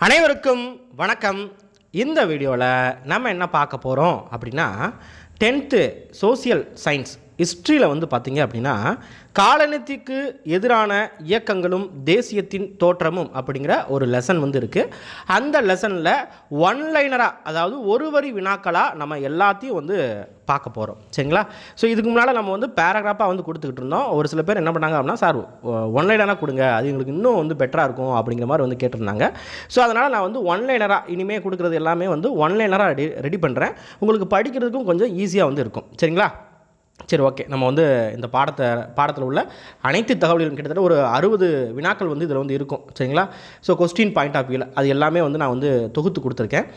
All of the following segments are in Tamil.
அனைவருக்கும் வணக்கம். இந்த வீடியோவில் நம்ம என்ன பார்க்க போகிறோம் அப்படின்னா டென்த்து சோசியல் சயின்ஸ் ஹிஸ்ட்ரியில் வந்து பார்த்திங்க அப்படின்னா காலனியத்துக்கு எதிரான இயக்கங்களும் தேசியத்தின் தோற்றமும் அப்படிங்கிற ஒரு லெசன் வந்து இருக்குது அந்த லெசனில் ஒன்லைனராக அதாவது ஒரு வரி வினாக்களாக நம்ம எல்லாத்தையும் வந்து பார்க்க போகிறோம் சரிங்களா? ஸோ இதுக்கு முன்னால் நம்ம வந்து பேராகிராஃபாக வந்து கொடுத்துக்கிட்டு இருந்தோம். ஒரு சில பேர் என்ன பண்ணாங்க அப்படின்னா சார் ஒன்லைனராக கொடுங்க. அது எங்களுக்கு இன்னும் வந்து பெட்டராக இருக்கும் அப்படிங்கிற மாதிரி வந்து கேட்டிருந்தாங்க. ஸோ அதனால் நான் வந்து ஒன்லைனராக இனிமேல் கொடுக்குறது எல்லாமே வந்து ஒன்லைனராக ரெடி ரெடி பண்ணுறேன் உங்களுக்கு படிக்கிறதுக்கும் கொஞ்சம் ஈஸியாக வந்து இருக்கும். சரிங்களா? சரி ஓகே நம்ம வந்து இந்த பாடத்தை பாடத்தில் உள்ள அனைத்து தகவல்களும் கிட்டத்தட்ட ஒரு அறுபது வினாக்கள் வந்து இதில் வந்து இருக்கும். சரிங்களா? ஸோ கொஸ்டின் பாயிண்ட் ஆஃப் வியூவில் அது எல்லாமே வந்து நான் வந்து தொகுத்து கொடுத்துருக்கேன்.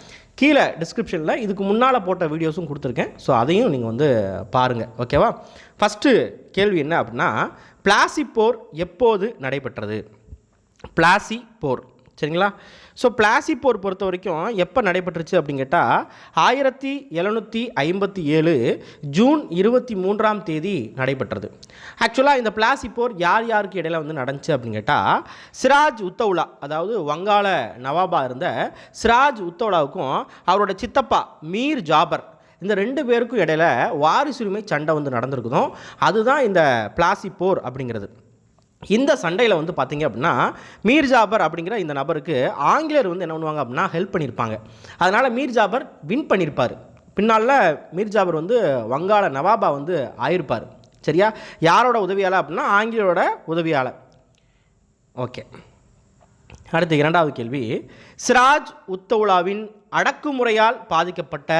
கீழே டிஸ்கிரிப்ஷனில் இதுக்கு முன்னால் போட்ட வீடியோஸும் கொடுத்துருக்கேன். ஸோ அதையும் நீங்கள் வந்து பாருங்கள் ஓகேவா ஃபஸ்ட்டு கேள்வி என்ன அப்படின்னா பிளாசி போர் எப்போது நடைபெற்றது? பிளாசி போர் சரிங்களா? ஸோ பிளாசி போர் பொறுத்த வரைக்கும் எப்போ நடைபெற்றுச்சு அப்படின்னு கேட்டால் ஆயிரத்தி எழுநூற்றி ஐம்பத்தி ஏழு ஜூன் இருபத்தி மூன்றாம் தேதி நடைபெற்றது. ஆக்சுவலாக இந்த பிளாசி போர் யார் யாருக்கு இடையில வந்து நடந்துச்சு அப்படின்னு கேட்டால் சிராஜ் உத்தவுலா அதாவது வங்காள நவாபா இருந்த சிராஜ் உத்தவுலாவுக்கும் அவரோட சித்தப்பா மீர் ஜாபர் இந்த ரெண்டு பேருக்கும் இடையில வாரிசுரிமை சண்டை வந்து நடந்திருக்குதும். அதுதான் இந்த பிளாசி போர் அப்படிங்கிறது. இந்த சண்டையில் வந்து பார்த்திங்க அப்படின்னா மீர் ஜாபர் அப்படிங்கிற இந்த நபருக்கு ஆங்கிலேயர் வந்து என்ன பண்ணுவாங்க அப்படின்னா ஹெல்ப் பண்ணியிருப்பாங்க அதனால் மீர் ஜாபர் வின் பண்ணியிருப்பார் பின்னால் மீர் ஜாபர் வந்து வங்காள நவாபா வந்து ஆயிருப்பார். சரியா? யாரோட உதவியாளர் அப்படின்னா ஆங்கிலேயரோட உதவியாளர். ஓகே. அடுத்து இரண்டாவது கேள்வி. சிராஜ் உத்தவுலாவின் அடக்குமுறையால் பாதிக்கப்பட்ட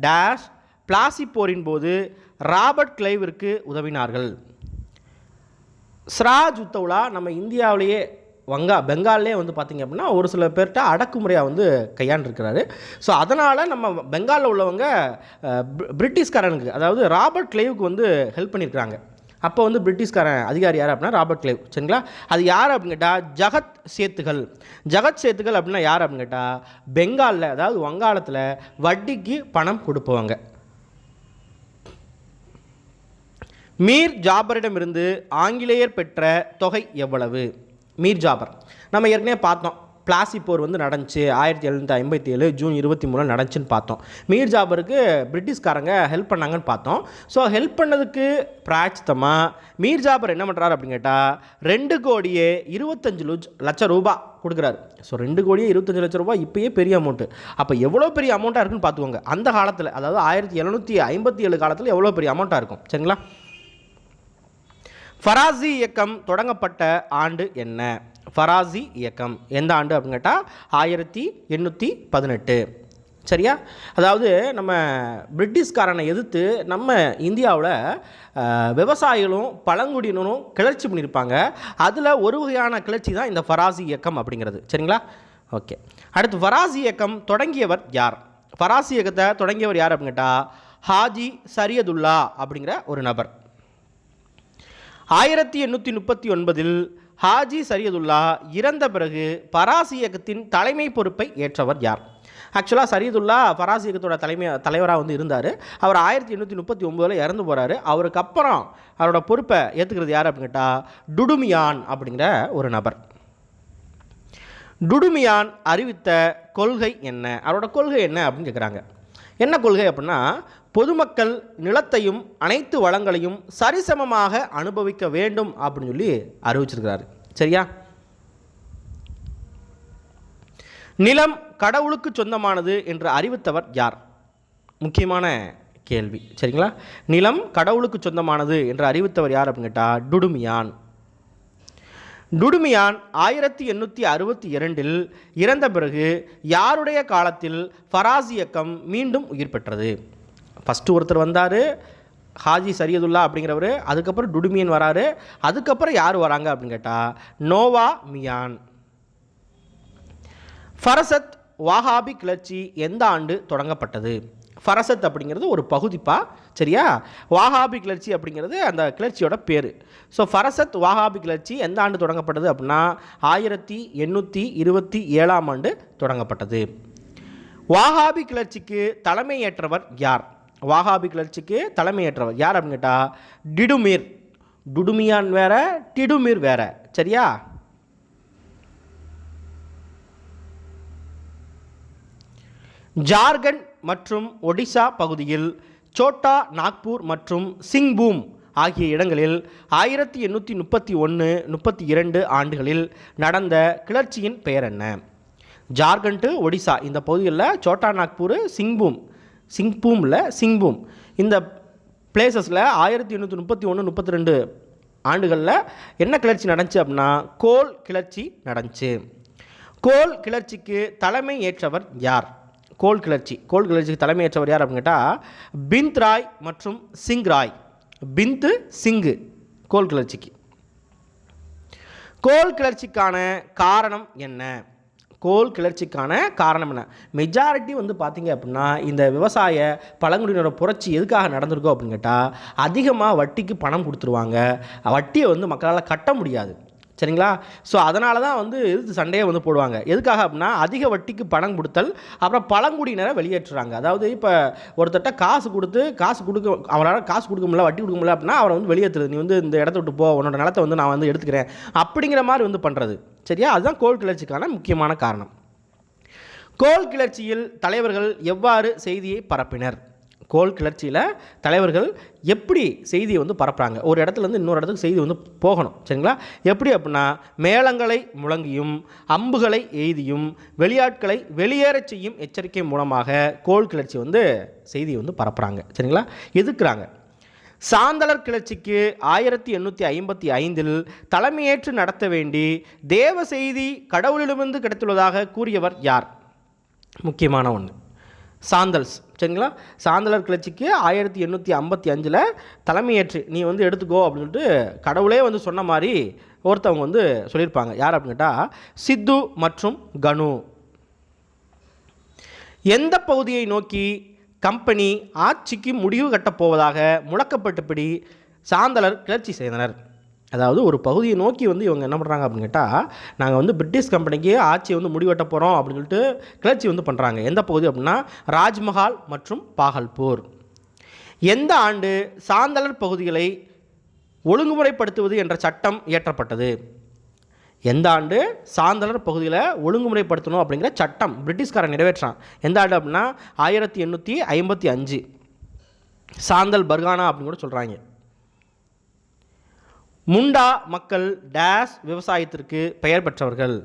டேஷ் பிளாசி போரின் போது ராபர்ட் கிளைவிற்கு உதவினார்கள். ஸ்ராஜ் உத்தவ்லா நம்ம இந்தியாவிலேயே வங்கா பெங்கால்லே வந்து பார்த்திங்க அப்படின்னா ஒரு சில பேர்கிட்ட அடக்குமுறையாக வந்து கையாண்டிருக்கிறாரு. ஸோ அதனால் நம்ம பெங்காலில் உள்ளவங்க பிரிட்டிஷ்காரனுக்கு அதாவது ராபர்ட் கிளைவுக்கு வந்து ஹெல்ப் பண்ணியிருக்கிறாங்க. அப்போ வந்து பிரிட்டிஷ்காரன் அதிகாரி யார் அப்படின்னா ராபர்ட் கிளைவ் சரிங்களா? அது யார் அப்படின்னு கேட்டால் ஜகத் சேத்துகள். ஜகத் சேத்துகள் அப்படின்னா யார் அப்படின்னு கேட்டால் பெங்காலில் அதாவது வங்காளத்தில் வட்டிக்கு பணம் கொடுப்பவங்க. மீர் ஜாபரிடமிருந்து ஆங்கிலேயர் பெற்ற தொகை எவ்வளவு? மீர் ஜாபர். நம்ம ஏற்கனவே பார்த்தோம். பிளாசி போர் வந்து நடந்துச்சு. ஆயிரத்தி எழுநூற்றி ஐம்பத்தி ஏழு ஜூன் இருபத்தி மூணு நடந்துச்சுன்னு பார்த்தோம். மீர் ஜாபருக்கு பிரிட்டிஷ்காரங்க ஹெல்ப் பண்ணாங்கன்னு பார்த்தோம். ஸோ ஹெல்ப் பண்ணதுக்கு பிராய்ச்சித்தமாக மீர் ஜாபர் என்ன பண்ணுறாரு அப்படின்னு கேட்டால் ரெண்டு கோடியே இருபத்தஞ்சு லுஜ் லட்சம் ரூபாய் கொடுக்குறாரு. ஸோ ரெண்டு கோடியே இருபத்தஞ்சு லட்சம் ரூபாய் இப்போயே பெரிய அமௌண்ட்டு அப்போ எவ்வளோ பெரிய அமௌண்ட்டாக இருக்குன்னு பார்த்துக்கோங்க. அந்த காலத்தில் அதாவது ஆயிரத்தி எழுநூற்றி ஐம்பத்தி ஏழு காலத்தில் எவ்வளோ பெரிய அமௌண்ட்டாக இருக்கும்? சரிங்களா? ஃபராசி இயக்கம் தொடங்கப்பட்ட ஆண்டு என்ன? ஃபராசி இயக்கம். எந்த ஆண்டு அப்படின்னு கேட்டால் ஆயிரத்தி எண்ணூற்றி பதினெட்டு. சரியா? அதாவது நம்ம பிரிட்டிஷ்காரனை எதிர்த்து நம்ம இந்தியாவில் விவசாயிகளும் பழங்குடியினரும் கிளர்ச்சி பண்ணியிருப்பாங்க. அதில் ஒரு வகையான கிளர்ச்சி தான் இந்த ஃபராசி இயக்கம் அப்படிங்கிறது. சரிங்களா? ஓகே. அடுத்து ஃபராசி இயக்கம் தொடங்கியவர் யார்? ஃபராசி இயக்கத்தை தொடங்கியவர் யார் அப்படின்னு கேட்டால் ஹாஜி சரியதுல்லா அப்படிங்கிற ஒரு நபர். ஆயிரத்தி எண்ணூற்றி முப்பத்தி ஒன்பதில் ஹாஜி சரியதுல்லா இறந்த பிறகு பராசி இயக்கத்தின் தலைமை பொறுப்பை ஏற்றவர் யார்? ஆக்சுவலாக சரியதுல்லா பராசி இயக்கத்தோட தலைமை தலைவராக வந்து இருந்தார். அவர் ஆயிரத்தி எண்ணூற்றி முப்பத்தி ஒம்போதில் இறந்து போகிறாரு அவருக்கு அப்புறம் அவரோட பொறுப்பை ஏற்றுக்கிறது யார் அப்படின்னு கேட்டால் டுடுமியான் அப்படிங்கிற ஒரு நபர். டுடுமியான் அறிவித்த கொள்கை என்ன? அவரோட கொள்கை என்ன அப்படின்னு கேட்குறாங்க என்ன கொள்கை அப்படின்னா பொதுமக்கள் நிலத்தையும் அனைத்து வளங்களையும் சரிசமமாக அனுபவிக்க வேண்டும் அப்படின்னு சொல்லி அறிவிச்சிருக்கிறாரு. சரியா? நிலம் கடவுளுக்கு சொந்தமானது என்று அறிவித்தவர் யார்? முக்கியமான கேள்வி. சரிங்களா? நிலம் கடவுளுக்கு சொந்தமானது என்று அறிவித்தவர் யார் அப்படின்னு கேட்டால் டுடுமியான். டுடுமியான் ஆயிரத்தி எண்ணூற்றி அறுபத்தி இரண்டில் இறந்த பிறகு யாருடைய காலத்தில் ஃபராஸ் இயக்கம் மீண்டும் உயிர் பெற்றது? ஃபஸ்ட்டு ஒருத்தர் வந்தார் ஹாஜி சரியதுல்லா அப்படிங்கிறவர் அதுக்கப்புறம் டுடுமியன் வராரு அதுக்கப்புறம் யார் வராங்க அப்படின்னு கேட்டால் நோவா மியான். ஃபரசத் வாஹாபி கிளர்ச்சி எந்த ஆண்டு தொடங்கப்பட்டது? ஃபரசத் அப்படிங்கிறது ஒரு பகுதிப்பா சரியா? வாஹாபி கிளர்ச்சி அப்படிங்கிறது அந்த கிளர்ச்சியோட பேர். ஸோ ஃபரசத் வாஹாபி கிளர்ச்சி எந்த ஆண்டு தொடங்கப்பட்டது அப்படின்னா ஆயிரத்தி எண்ணூற்றி இருபத்தி ஏழாம் ஆண்டு தொடங்கப்பட்டது. வாஹாபி கிளர்ச்சிக்கு தலைமையேற்றவர் யார்? வாகாபி கிளர்ச்சிக்கு தலைமையேற்றவர். யார் அப்படின்னு கேட்டால் டிடுமீர். டுடுமியான் வேற டிடுமீர் வேற. சரியா? ஜார்க்கண்ட் மற்றும் ஒடிசா பகுதியில் சோட்டா நாக்பூர் மற்றும் சிங்பூம் ஆகிய இடங்களில் ஆயிரத்தி எண்ணூற்றி முப்பத்தி ஒன்று முப்பத்தி இரண்டு ஆண்டுகளில் நடந்த கிளர்ச்சியின் பெயர் என்ன? ஜார்க்கண்ட்டு ஒடிசா. இந்த பகுதிகளில் சோட்டா நாக்பூர் சிங்பூம். சிங்பூமில் சிங்பூம். இந்த பிளேசஸில் ஆயிரத்தி எண்ணூற்றி முப்பத்தி ஒன்று முப்பத்தி ரெண்டு ஆண்டுகளில் என்ன கிளர்ச்சி நடந்துச்சு அப்படின்னா கோல் கிளர்ச்சி நடந்துச்சு. கோல் கிளர்ச்சிக்கு தலைமை ஏற்றவர் யார்? கோல் கிளர்ச்சி. கோல் கிளர்ச்சிக்கு தலைமை ஏற்றவர் யார் அப்படின்னு கேட்டால் பிந்த் ராய் மற்றும் சிங் ராய். பிந்து சிங்கு கோல் கிளர்ச்சிக்கு. கோல் கிளர்ச்சிக்கான காரணம் என்ன? கோல் கிளர்ச்சிக்கான காரணம் என்ன? மெஜாரிட்டி வந்து பார்த்தீங்க அப்படின்னா இந்த விவசாய பழங்குடியினரோட புரட்சி எதுக்காக நடந்திருக்கோ அப்படின்னு கேட்டால் அதிகமாக வட்டிக்கு பணம் கொடுத்துருவாங்க. வட்டியை வந்து மக்களால் கட்ட முடியாது. சரிங்களா? ஸோ அதனால தான் வந்து எதிர்த்து சண்டையை வந்து போடுவாங்க. எதுக்காக அப்படின்னா அதிக வட்டிக்கு பணம் கொடுத்தல் அப்புறம் பழங்குடியினரை வெளியேற்றுறாங்க. அதாவது இப்போ ஒருத்தட்ட காசு கொடுத்து காசு கொடுக்க அவரால் காசு கொடுக்க முடியல வட்டி கொடுக்க முடியல அப்படின்னா அவரை வந்து வெளியேற்றுறது. நீ வந்து இந்த இடத்த விட்டு போ உன்னோட நிலத்தை வந்து நான் வந்து எடுத்துக்கிறேன். அப்படிங்கிற மாதிரி வந்து பண்ணுறது சரியா? அதுதான் கோல் கிளர்ச்சிக்கான முக்கியமான காரணம். கோல் கிளர்ச்சியில் தலைவர்கள் எவ்வாறு செய்தியை பரப்பினர்? கோல் கிளர்ச்சியில் தலைவர்கள் எப்படி செய்தியை வந்து பரப்புகிறாங்க ஒரு இடத்துலேருந்து இன்னொரு இடத்துக்கு செய்தி வந்து போகணும். சரிங்களா? எப்படி அப்படின்னா மேளங்களை முழங்கியும் அம்புகளை எய்தியும் வெளியாட்களை வெளியேறச் செய்யும் எச்சரிக்கை மூலமாக கோல் கிளர்ச்சி வந்து செய்தியை வந்து பரப்புகிறாங்க சரிங்களா? எதுக்குறாங்க? சாந்தலர் கிளர்ச்சிக்கு ஆயிரத்தி எண்ணூற்றி ஐம்பத்தி ஐந்தில் தலைமையேற்று நடத்த வேண்டி தேவ செய்தி கடவுளிடமிருந்து கிடைத்துள்ளதாக கூறியவர் யார்? முக்கியமான ஒன்று சாந்தல்ஸ். சரிங்களா? சாந்தலர் கிளர்ச்சிக்கு ஆயிரத்தி எண்ணூற்றி ஐம்பத்தி அஞ்சில் தலைமையேற்று. நீ வந்து எடுத்துக்கோ அப்படின்னு சொல்லிட்டு கடவுளே வந்து சொன்ன மாதிரி ஒருத்தவங்க வந்து சொல்லியிருப்பாங்க. யார் அப்படின்னு கேட்டால் சித்து மற்றும் கனு. எந்த பகுதியை நோக்கி கம்பெனி ஆட்சிக்கு முடிவு கட்டப் போவதாக முழக்கப்பட்டபடி சாந்தலர் கிளர்ச்சி செய்தனர். அதாவது ஒரு பகுதியை நோக்கி வந்து இவங்க என்ன பண்ணுறாங்க அப்படின்னு கேட்டால் நாங்கள் வந்து பிரிட்டிஷ் கம்பெனிக்கு ஆட்சியை வந்து முடிவெட்ட போகிறோம் அப்படின்னு சொல்லிட்டு கிளர்ச்சி வந்து பண்ணுறாங்க எந்த பகுதி அப்படின்னா ராஜ்மஹால் மற்றும் பாகல்பூர். எந்த ஆண்டு சாந்தலர் பகுதிகளை ஒழுங்குமுறைப்படுத்துவது என்ற சட்டம் இயற்றப்பட்டது? எந்த ஆண்டு சாந்தலர் பகுதியில் ஒழுங்குமுறைப்படுத்தணும் அப்படிங்கிற சட்டம் பிரிட்டிஷ்காரன் நிறைவேற்றான் எந்த ஆண்டு அப்படின்னா ஆயிரத்தி எண்ணூற்றி ஐம்பத்தி அஞ்சு. சாந்தல் பர்கானா அப்படின்னு கூட சொல்கிறாங்க முண்டா மக்கள் டேஸ் விவசாயத்திற்கு பெயர் பெற்றவர்கள்.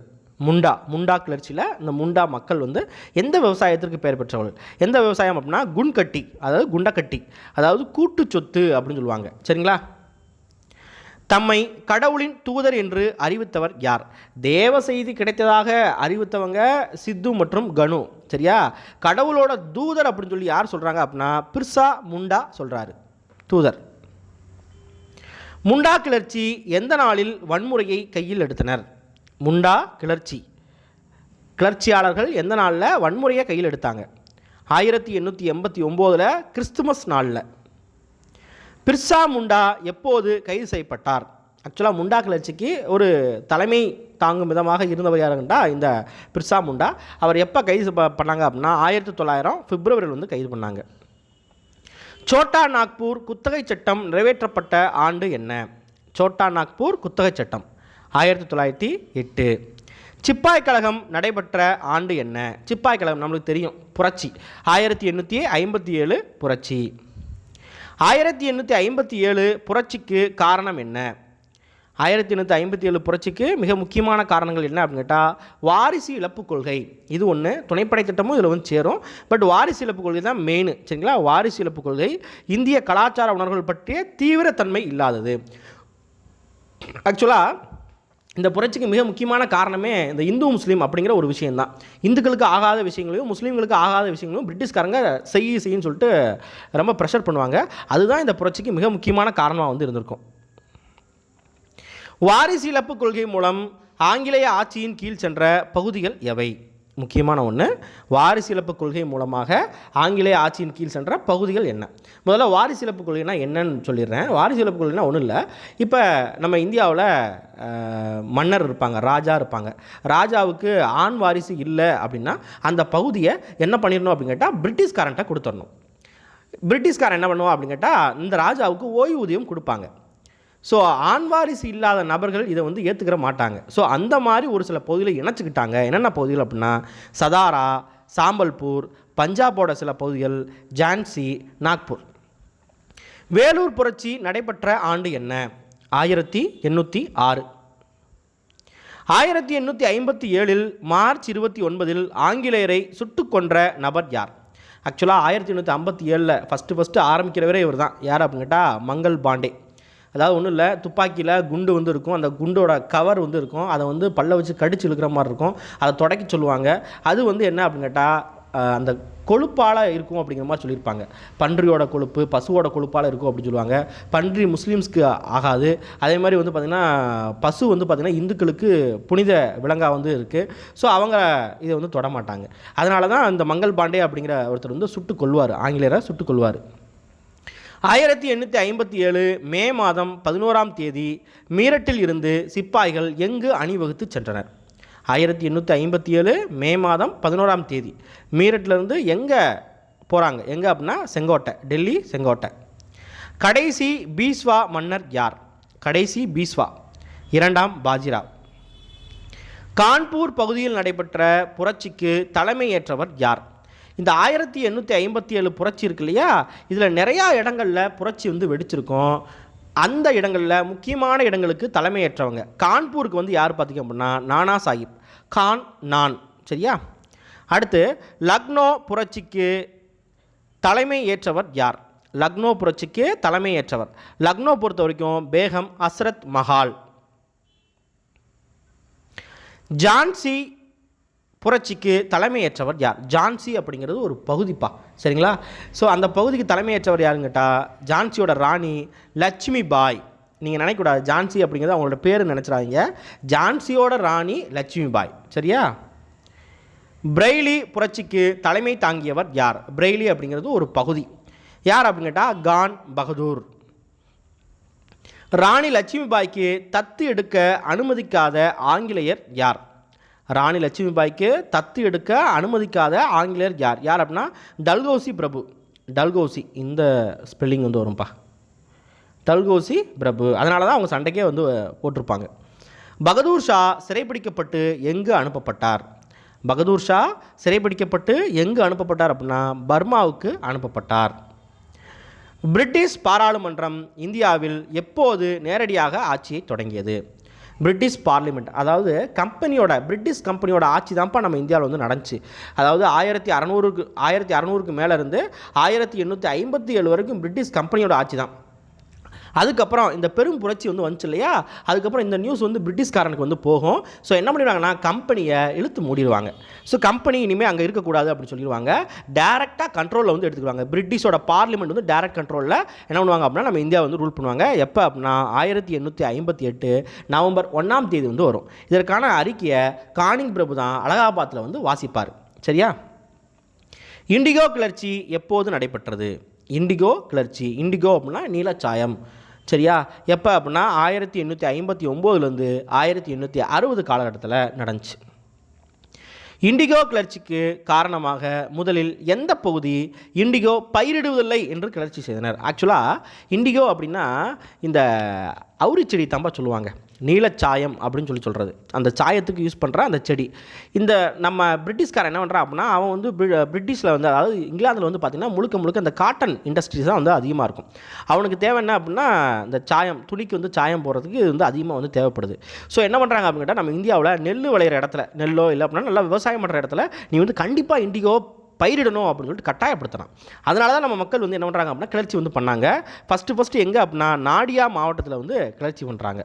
முண்டா முண்டா கிளர்ச்சியில் இந்த முண்டா மக்கள் வந்து எந்த விவசாயத்திற்கு பெயர் பெற்றவர்கள்? எந்த விவசாயம் அப்படின்னா குண்கட்டி அதாவது குண்டக்கட்டி அதாவது கூட்டு சொத்து அப்படின்னு சொல்லுவாங்க. சரிங்களா? தம்மை கடவுளின் தூதர் என்று அறிவித்தவர் யார்? தேவ செய்தி கிடைத்ததாக அறிவித்தவங்க சித்து மற்றும் கனு. சரியா? கடவுளோட தூதர் அப்படின்னு சொல்லி யார் சொல்கிறாங்க அப்படின்னா பிர்சா முண்டா சொல்கிறாரு தூதர். முண்டா கிளர்ச்சி எந்த நாளில் வன்முறையை கையில் எடுத்தனர்? முண்டா கிளர்ச்சி. கிளர்ச்சியாளர்கள் எந்த நாளில் வன்முறையை கையில் எடுத்தாங்க? ஆயிரத்தி எண்ணூற்றி எண்பத்தி ஒம்போதில் கிறிஸ்துமஸ் நாளில். பிர்சா முண்டா எப்போது கைது செய்யப்பட்டார்? ஆக்சுவலாக முண்டா கிளர்ச்சிக்கு ஒரு தலைமை தாங்கும் விதமாக இருந்தவர் யாருங்கண்டா? இந்த பிர்சா முண்டா. அவர் எப்போ கைது பண்ணாங்க அப்படின்னா ஆயிரத்தி தொள்ளாயிரம் பிப்ரவரியில் வந்து கைது பண்ணாங்க. சோட்டா நாக்பூர் குத்தகை சட்டம் நிறைவேற்றப்பட்ட ஆண்டு என்ன? சோட்டா நாக்பூர் குத்தகை சட்டம் ஆயிரத்தி தொள்ளாயிரத்தி எட்டு. சிப்பாய் கழகம் நடைபெற்ற ஆண்டு என்ன? சிப்பாய் கழகம் நம்மளுக்கு தெரியும் புரட்சி. ஆயிரத்தி எண்ணூற்றி ஐம்பத்தி ஏழு புரட்சி. ஆயிரத்தி எண்ணூற்றி ஐம்பத்தி ஏழு புரட்சிக்கு காரணம் என்ன? ஆயிரத்தி எண்ணூற்றி ஐம்பத்தி ஏழு புரட்சிக்கு மிக முக்கியமான காரணங்கள் என்ன அப்படின்னு கேட்டால் வாரிசு இழப்பு கொள்கை. இது ஒன்று துணைப்படை திட்டமும் இதில் வந்து சேரும். பட் வாரிசு இழப்பு கொள்கை தான் மெயின் சரிங்களா? வாரிசு இழப்பு கொள்கை இந்திய கலாச்சார உணர்வுகள் பற்றிய தீவிரத்தன்மை இல்லாதது. ஆக்சுவலாக இந்த புரட்சிக்கு மிக முக்கியமான காரணமே இந்த இந்து முஸ்லீம் அப்படிங்கிற ஒரு விஷயந்தான் இந்துக்களுக்கு ஆகாத விஷயங்களையும் முஸ்லீம்களுக்கு ஆகாத விஷயங்களையும் பிரிட்டிஷ்காரங்க செய்ய செய்யின்னு சொல்லிட்டு ரொம்ப ப்ரெஷர் பண்ணுவாங்க. அதுதான் இந்த புரட்சிக்கு மிக முக்கியமான காரணமாக வந்து இருந்திருக்கும். வாரிசு இழப்பு கொள்கை மூலம் ஆங்கிலேய ஆட்சியின் கீழ் சென்ற பகுதிகள் எவை? முக்கியமான ஒன்று வாரிசு இழப்பு கொள்கை மூலமாக ஆங்கிலேய ஆட்சியின் கீழ் சென்ற பகுதிகள் என்ன? முதல்ல வாரிசு இழப்பு கொள்கைனா என்னன்னு சொல்லிடுறேன். வாரிசு இழப்பு கொள்கைனா ஒன்றும் இல்லை. இப்போ நம்ம இந்தியாவில் மன்னர் இருப்பாங்க ராஜா இருப்பாங்க. ராஜாவுக்கு ஆண் வாரிசு இல்லை அப்படின்னா அந்த பகுதியை என்ன பண்ணிடணும் அப்படின்னு கேட்டால் பிரிட்டிஷ்காரன்ட்ட கொடுத்துடணும். பிரிட்டிஷ்காரன் என்ன பண்ணுவோம் அப்படின்னு கேட்டால் இந்த ராஜாவுக்கு ஓய்வூதியம் கொடுப்பாங்க. ஸோ ஆண் வாரிசு இல்லாத நபர்கள் இதை வந்து ஏற்றுக்கிற மாட்டாங்க. ஸோ அந்த மாதிரி ஒரு சில பகுதிகளை இணைச்சிக்கிட்டாங்க. என்னென்ன பகுதிகள் அப்படின்னா சதாரா சாம்பல்பூர் பஞ்சாபோட சில பகுதிகள் ஜான்சி நாக்பூர். வேலூர் புரட்சி நடைபெற்ற ஆண்டு என்ன? ஆயிரத்தி எண்ணூற்றி ஆறு. ஆயிரத்தி எண்ணூற்றி ஐம்பத்தி ஏழில் மார்ச் இருபத்தி ஒன்பதில் ஆங்கிலேயரை சுட்டுக் கொன்ற நபர் யார்? ஆக்சுவலாக ஆயிரத்தி எண்ணூற்றி ஐம்பத்தி ஏழில் ஃபஸ்ட்டு ஃபஸ்ட்டு ஆரம்பிக்கிறவரே இவர் தான் யார் அப்படின்னு கேட்டால் மங்கள் பாண்டே. அதாவது ஒன்றும் இல்லை துப்பாக்கியில் குண்டு வந்து இருக்கும். அந்த குண்டோட கவர் வந்து இருக்கும். அதை வந்து பல்ல வச்சு கடிச்சு இழுக்கிற மாதிரி இருக்கும். அதை தொடக்கி சொல்லுவாங்க. அது வந்து என்ன அப்படின்னு கேட்டால் அந்த கொழுப்பால் இருக்கும் அப்படிங்கிற மாதிரி சொல்லியிருப்பாங்க. பன்றியோட கொழுப்பு பசுவோட கொழுப்பால் இருக்கும் அப்படின்னு சொல்லுவாங்க. பன்றி முஸ்லீம்ஸ்க்கு ஆகாது. அதே மாதிரி வந்து பார்த்திங்கன்னா பசு வந்து பார்த்திங்கன்னா இந்துக்களுக்கு புனித விலங்காக வந்து இருக்குது ஸோ அவங்க இதை வந்து தொட மாட்டாங்க. அதனால தான் அந்த மங்கள் பாண்டே அப்படிங்கிற ஒருத்தர் வந்து சுட்டு கொள்வார் ஆங்கிலேயரை சுட்டு கொள்வார் ஆயிரத்தி எண்ணூற்றி ஐம்பத்தி ஏழு மே மாதம் பதினோராம் தேதி மீரட்டில் இருந்து சிப்பாய்கள் எங்கு அணிவகுத்து சென்றனர்? ஆயிரத்தி எண்ணூற்றி ஐம்பத்தி ஏழு மே மாதம் பதினோராம் தேதி மீரட்லேருந்து எங்கே போகிறாங்க எங்கே அப்படின்னா செங்கோட்டை டெல்லி செங்கோட்டை. கடைசி பீஸ்வா மன்னர் யார்? கடைசி பீஸ்வா இரண்டாம் பாஜிராவ். கான்பூர் பகுதியில் நடைபெற்ற புரட்சிக்கு தலைமையேற்றவர் யார்? இந்த ஆயிரத்தி எண்ணூற்றி ஐம்பத்தி ஏழு புரட்சி இருக்கு இல்லையா? இதில் நிறையா இடங்களில் புரட்சி வந்து வெடிச்சிருக்கும். அந்த இடங்களில் முக்கியமான இடங்களுக்கு தலைமையேற்றவங்க. கான்பூருக்கு வந்து யார் பார்த்தீங்க அப்படின்னா நானா சாஹிப். கான் நான். சரியா? அடுத்து லக்னோ புரட்சிக்கு தலைமை ஏற்றவர் யார்? லக்னோ புரட்சிக்கு தலைமை ஏற்றவர். லக்னோ பொறுத்த வரைக்கும் பேகம் அஸ்ரத் மஹால். ஜான்சி புரட்சிக்கு தலைமையேற்றவர் யார்? ஜான்சி அப்படிங்கிறது ஒரு பகுதிப்பா. சரிங்களா? ஸோ அந்த பகுதிக்கு தலைமையேற்றவர் யாருன்னு கேட்டால் ஜான்சியோட ராணி லட்சுமி பாய் நீங்கள் நினைக்கக்கூடாது. ஜான்சி அப்படிங்கிறது அவங்களோட பேர் நினச்சிடாதீங்க. ஜான்சியோட ராணி லட்சுமி பாய் சரியா? பிரெய்லி புரட்சிக்கு தலைமை தாங்கியவர் யார்? பிரெய்லி அப்படிங்கிறது ஒரு பகுதி. யார் அப்படின்னு கேட்டால் கான் பகதூர். ராணி லட்சுமிபாய்க்கு தத்து எடுக்க அனுமதிக்காத ஆங்கிலேயர் யார்? ராணி லட்சுமிபாய்க்கு தத்து எடுக்க அனுமதிக்காத ஆங்கிலேயர் யார்? யார் அப்படின்னா டல்கோசி பிரபு. டல்கோசி இந்த ஸ்பெல்லிங் வந்து வரும்பா. டல்கோசி பிரபு. அதனால தான் அவங்க சண்டைக்கே வந்து போட்டிருப்பாங்க. பகதூர் ஷா சிறைப்பிடிக்கப்பட்டு எங்கு அனுப்பப்பட்டார்? பகதூர் ஷா சிறைப்பிடிக்கப்பட்டு எங்கு அனுப்பப்பட்டார் அப்படின்னா பர்மாவுக்கு அனுப்பப்பட்டார். பிரிட்டிஷ் பாராளுமன்றம் இந்தியாவில் எப்போது நேரடியாக ஆட்சியை தொடங்கியது? பிரிட்டிஷ் பார்லிமெண்ட் அதாவது கம்பெனியோட பிரிட்டிஷ் கம்பெனியோட ஆட்சி தான்ப்பா நம்ம இந்தியாவில் வந்து நடந்துச்சு. அதாவது ஆயிரத்தி அறநூறுக்கு ஆயிரத்தி அறநூறுக்கு மேலே இருந்து ஆயிரத்தி எண்ணூற்றி ஐம்பத்தி ஏழு வரைக்கும் பிரிட்டிஷ் கம்பெனியோட ஆட்சி தான் அதுக்கப்புறம் இந்த பெரும் புரட்சி வந்து வந்துச்சு இல்லையா? அதுக்கப்புறம் இந்த நியூஸ் வந்து பிரிட்டிஷ்காரனுக்கு வந்து போகும். ஸோ என்ன பண்ணிடுவாங்கன்னா கம்பெனியை இழுத்து மூடிடுவாங்க. ஸோ கம்பெனி இனிமேல் அங்கே இருக்கக்கூடாது அப்படின்னு சொல்லிடுவாங்க. டேரெக்டாக கண்ட்ரோலில் வந்து எடுத்துக்குவாங்க பிரிட்டிஷோட பார்லிமெண்ட் வந்து டேரக்ட் கண்ட்ரோலில் என்ன பண்ணுவாங்க அப்படின்னா நம்ம இந்தியா வந்து ரூல் பண்ணுவாங்க. எப்போ அப்படின்னா ஆயிரத்தி எண்ணூற்றி ஐம்பத்தி எட்டு நவம்பர் ஒன்றாம் தேதி வந்து வரும். இதற்கான அறிக்கையை கானிங் பிரபு தான் அலகாபாத்தில் வந்து வாசிப்பார். சரியா? இண்டிகோ கிளர்ச்சி எப்போது நடைபெற்றது? இண்டிகோ கிளர்ச்சி. இண்டிகோ அப்படின்னா நீலச்சாயம். சரியா? எப்போ அப்படின்னா ஆயிரத்தி எண்ணூற்றி ஐம்பத்தி ஒம்போதுலேருந்து ஆயிரத்தி எண்ணூற்றி அறுபது காலகட்டத்தில் நடந்துச்சு. இண்டிகோ கிளர்ச்சிக்கு காரணமாக முதலில் எந்த பகுதி இண்டிகோ பயிரிடுவதில்லை என்று கிளர்ச்சி செய்தனர். ஆக்சுவலாக இண்டிகோ அப்படின்னா இந்த அவுரி செடி தம்பா சொல்லுவாங்க. நீலச்சாயம் அப்படின்னு சொல்லி சொல்கிறது அந்த சாயத்துக்கு யூஸ் பண்ணுற அந்த செடி. இந்த நம்ம பிரிட்டிஷ்காரன் என்ன பண்ணுறான் அப்படின்னா அவன் வந்து பிரிட்டிஷில் வந்து அதாவது இங்கிலாந்தில் வந்து பார்த்திங்கன்னா முழுக்க முழுக்க அந்த காட்டன் இண்டஸ்ட்ரீஸ் தான் வந்து அதிகமாக இருக்கும். அவனுக்கு தேவை என்ன அப்படின்னா இந்த சாயம் துணிக்கு வந்து சாயம் போடுறதுக்கு இது வந்து அதிகமாக வந்து தேவைப்படுது. ஸோ என்ன பண்ணுறாங்க அப்படின்னு கேட்டால் நம்ம இந்தியாவில் நெல் விளையிற இடத்துல நெல்லோ இல்லை அப்படின்னா நல்லா விவசாயம் பண்ணுற இடத்துல நீ வந்து கண்டிப்பாக இண்டிகோ பயிரிடணும் அப்படின்னு சொல்லிட்டு கட்டாயப்படுத்தினான் அதனால தான் நம்ம மக்கள் வந்து என்ன பண்ணுறாங்க அப்படின்னா கிளர்ச்சி வந்து பண்ணாங்க. ஃபஸ்ட்டு ஃபஸ்ட்டு எங்கே அப்படின்னா நாடியா மாவட்டத்தில் வந்து கிளர்ச்சி பண்ணுறாங்க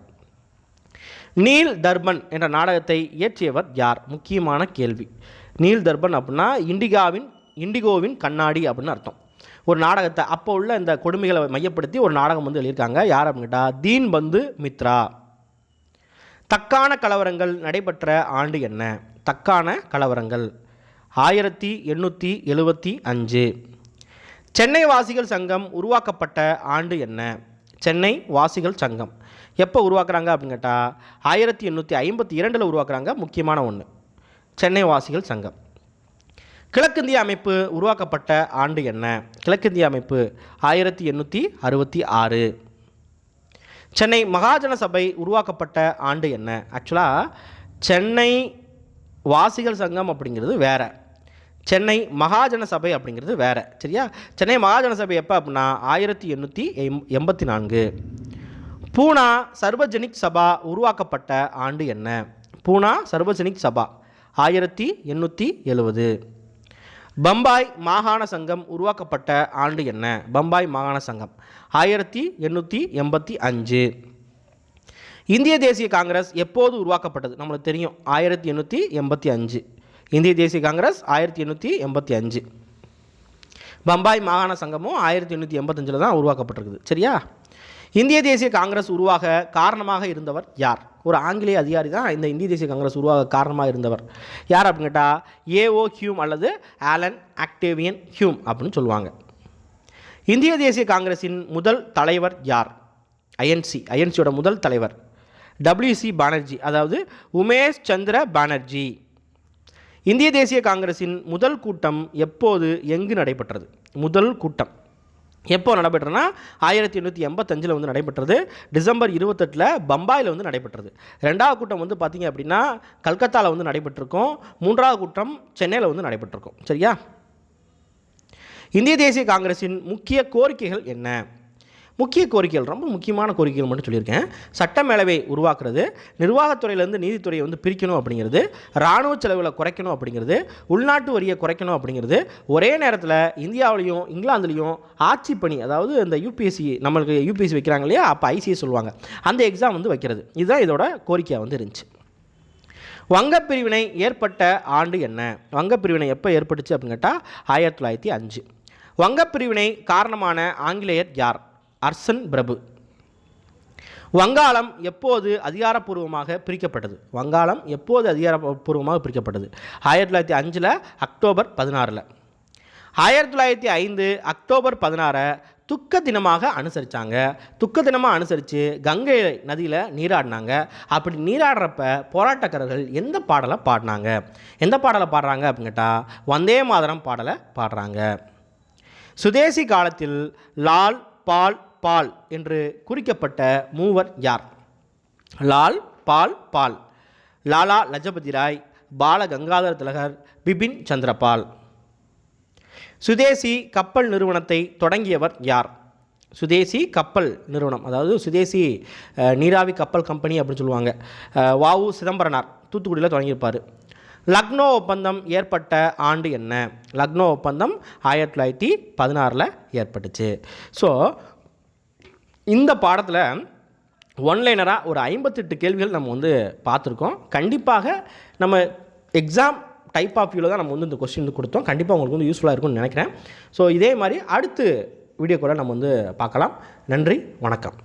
நீல் தர்பன் என்ற நாடகத்தை இயற்றியவர் யார்? முக்கியமான கேள்வி. நீல் தர்பன் அப்படின்னா இண்டிகாவின் இண்டிகோவின் கண்ணாடி அப்படின்னு அர்த்தம். ஒரு நாடகத்தை அப்போ உள்ள இந்த கொடுமைகளை மையப்படுத்தி ஒரு நாடகம் வந்து எழுதியிருக்காங்க. யார் அப்படின்னு கேட்டால் தீன் பந்து மித்ரா. தக்கான கலவரங்கள் நடைபெற்ற ஆண்டு என்ன? தக்கான கலவரங்கள். ஆயிரத்தி எண்ணூற்றி எழுபத்தி அஞ்சு. சென்னை வாசிகள் சங்கம் உருவாக்கப்பட்ட ஆண்டு என்ன? சென்னை வாசிகள் சங்கம். எப்போ உருவாக்குறாங்க அப்படின்னு கேட்டால் ஆயிரத்தி எண்ணூற்றி ஐம்பத்தி இரண்டில் உருவாக்குறாங்க முக்கியமான ஒன்று சென்னை வாசிகள் சங்கம். கிழக்கிந்திய அமைப்பு உருவாக்கப்பட்ட ஆண்டு என்ன? கிழக்கிந்திய அமைப்பு ஆயிரத்தி எண்ணூற்றி அறுபத்தி ஆறு. சென்னை மகாஜன சபை உருவாக்கப்பட்ட ஆண்டு என்ன? ஆக்சுவலாக சென்னை வாசிகள் சங்கம் அப்படிங்கிறது வேறு. சென்னை மகாஜன சபை அப்படிங்கிறது வேறு. சரியா? சென்னை மகாஜன சபை எப்போ அப்படின்னா ஆயிரத்தி எண்ணூற்றி எம் எண்பத்தி நான்கு. பூனா சர்வஜனிக் சபா உருவாக்கப்பட்ட ஆண்டு என்ன? பூனா சர்வஜனிக் சபா ஆயிரத்தி எண்ணூற்றி எழுவது. பம்பாய் மாகாண சங்கம் உருவாக்கப்பட்ட ஆண்டு என்ன? பம்பாய் மாகாண சங்கம் ஆயிரத்தி எண்ணூற்றி எண்பத்தி அஞ்சு. இந்திய தேசிய காங்கிரஸ் எப்போது உருவாக்கப்பட்டது? நம்மளுக்கு தெரியும் ஆயிரத்தி எண்ணூற்றி எண்பத்தி அஞ்சு. இந்திய தேசிய காங்கிரஸ் ஆயிரத்தி எண்ணூற்றி எண்பத்தி அஞ்சு. பம்பாய் மாகாண சங்கமும் ஆயிரத்தி எண்ணூற்றி எண்பத்தஞ்சில் தான் உருவாக்கப்பட்டிருக்குது. சரியா? இந்திய தேசிய காங்கிரஸ் உருவாக காரணமாக இருந்தவர் யார்? ஒரு ஆங்கிலேய அதிகாரி தான் இந்த இந்திய தேசிய காங்கிரஸ் உருவாக காரணமாக இருந்தவர். யார் அப்படின்னு கேட்டால் ஏஓ ஹியூம் அல்லது ஆலன் ஆக்டேவியன் ஹியூம் அப்படின்னு சொல்லுவாங்க. இந்திய தேசிய காங்கிரஸின் முதல் தலைவர் யார்? ஐஎன்சி ஐஎன்சியோட முதல் தலைவர். டபிள்யூசி பானர்ஜி அதாவது உமேஷ் சந்திர பானர்ஜி. இந்திய தேசிய காங்கிரஸின் முதல் கூட்டம் எப்போது எங்கு நடைபெற்றது? முதல் கூட்டம். எப்போ நடைபெற்றனா ஆயிரத்தி எண்ணூற்றி எண்பத்தஞ்சில் வந்து நடைபெற்றது. டிசம்பர் இருபத்தெட்டில் பம்பாயில் வந்து நடைபெற்றது. ரெண்டாவது கூட்டம் வந்து பார்த்திங்க அப்படின்னா கல்கத்தாவில் வந்து நடைபெற்றிருக்கும். மூன்றாவது கூட்டம் சென்னையில் வந்து நடைபெற்றிருக்கும். சரியா? இந்திய தேசிய காங்கிரஸின் முக்கிய கோரிக்கைகள் என்ன? முக்கிய கோரிக்கைகள் ரொம்ப முக்கியமான கோரிக்கைகள் மட்டும் சொல்லியிருக்கேன். சட்ட மேலவை உருவாக்குறது நிர்வாகத்துறையிலேருந்து நீதித்துறையை வந்து பிரிக்கணும் அப்படிங்கிறது இராணுவ செலவில் குறைக்கணும் அப்படிங்கிறது உள்நாட்டு வரியை குறைக்கணும் அப்படிங்கிறது ஒரே நேரத்தில் இந்தியாவிலையும் இங்கிலாந்துலேயும் ஆட்சி பணி அதாவது இந்த யூபிஎஸ்சி நம்மளுக்கு யூபிஎஸ்சி வைக்கிறாங்க இல்லையா? அப்போ ஐசிஎஸ் சொல்லுவாங்க. அந்த எக்ஸாம் வந்து வைக்கிறது. இதுதான் இதோட கோரிக்கையாக வந்து இருந்துச்சு. வங்கப் பிரிவினை ஏற்பட்ட ஆண்டு என்ன? வங்கப்பிரிவினை எப்போ ஏற்பட்டுச்சு அப்படின்னு கேட்டால் ஆயிரத்தி தொள்ளாயிரத்தி அஞ்சு. வங்கப் பிரிவினை காரணமான ஆங்கிலேயர் யார்? அர்சன் பிரபு. வங்காளம் எப்போது அதிகாரப்பூர்வமாக பிரிக்கப்பட்டது? வங்காளம் எப்போது அதிகாரப்பூர்வமாக பிரிக்கப்பட்டது? ஆயிரத்தி தொள்ளாயிரத்தி அஞ்சில் அக்டோபர் பதினாறில். ஆயிரத்தி தொள்ளாயிரத்தி ஐந்து அக்டோபர் பதினாறை துக்க தினமாக அனுசரித்தாங்க துக்க தினமாக அனுசரித்து கங்கை நதியில் நீராடினாங்க. அப்படி நீராடுறப்ப போராட்டக்காரர்கள் எந்த பாடலை பாடினாங்க? எந்த பாடலை பாடுறாங்க அப்படின்னு கேட்டால் வந்தே மாதரம் பாடலை பாடுறாங்க. சுதேசி காலத்தில் லால் பால் பால் என்று குறிக்கப்பட்ட மூவர் யார்? லால் பால் பால். லாலா லஜபதி ராய் பால கங்காதர திலகர் பிபின் சந்திரபால். சுதேசி கப்பல் நிறுவனத்தை தொடங்கியவர் யார்? சுதேசி கப்பல் நிறுவனம் அதாவது சுதேசி நீராவி கப்பல் கம்பெனி அப்படின்னு சொல்லுவாங்க. அஹ், வாவு சிதம்பரனார் தூத்துக்குடியில் தொடங்கியிருப்பார். லக்னோ ஒப்பந்தம் ஏற்பட்ட ஆண்டு என்ன? லக்னோ ஒப்பந்தம் ஆயிரத்தி தொள்ளாயிரத்தி பதினாறில் ஏற்பட்டுச்சு. ஸோ இந்த பாடத்தில் ஒன்லைனராக ஒரு ஐம்பத்தெட்டு கேள்விகள் நம்ம வந்து பார்த்துருக்கோம். கண்டிப்பாக நம்ம எக்ஸாம் டைப் ஆஃப் வியூவில் தான் நம்ம வந்து இந்த கொஸ்டின் கொடுத்தோம். கண்டிப்பாக உங்களுக்கு வந்து யூஸ்ஃபுல்லாக இருக்கும்னு நினைக்கிறேன். ஸோ இதே மாதிரி அடுத்து வீடியோ கூட நம்ம வந்து பார்க்கலாம். நன்றி வணக்கம்.